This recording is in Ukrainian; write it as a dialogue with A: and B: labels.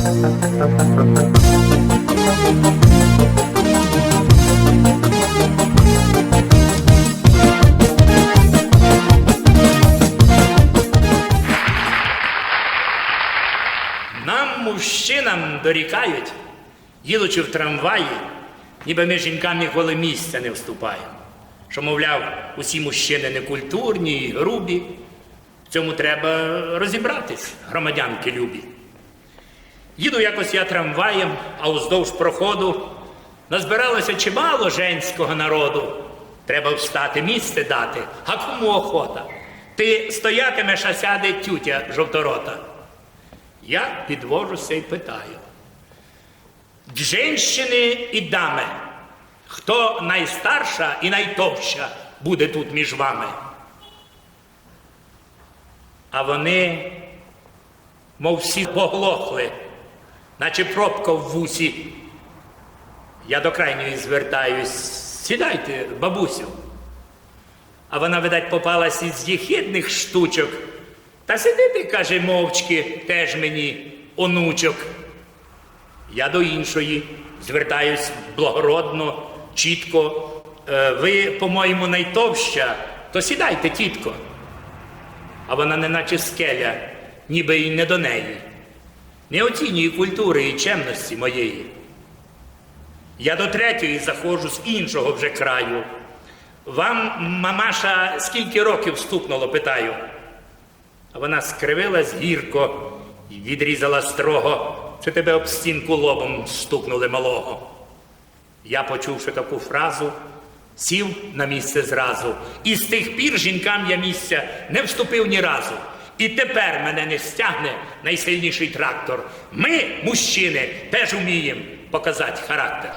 A: Нам, мужчинам, дорікають, їдучи в трамваї, ніби ми жінкам ніколи місця не вступаємо. Що, мовляв, усі мужчини некультурні і грубі. В цьому треба розібратись, громадянки любі. Їду якось я трамваєм, а уздовж проходу назбиралося чимало женського народу. Треба встати, місце дати, а кому охота? Ти стоятимеш, а сяде тютя жовторота. Я підвожуся і питаю. Женщини і дами, хто найстарша і найтовща буде тут між вами? А вони, мов всі поглохли, наче пробка в вусі. Я до крайньої звертаюсь. Сідайте, бабусю. А вона, видать, попалась із єхідних штучок. Та сиди ти, каже, мовчки, теж мені, онучок. Я до іншої звертаюсь благородно, чітко. Е, ви, по-моєму, найтовща, то сідайте, тітко. А вона неначе скеля, ніби й не до неї. Не оцінює культури і чемності моєї. Я до третьої заходжу з іншого вже краю. Вам, мамаша, скільки років стукнуло, питаю. А вона скривилась гірко і відрізала строго, чи тебе об стінку лобом стукнули малого. Я, почувши таку фразу, сів на місце зразу. І з тих пір жінкам я місця не вступив ні разу. І тепер мене не стягне найсильніший трактор. Ми, мужчини, теж уміємо показати характер.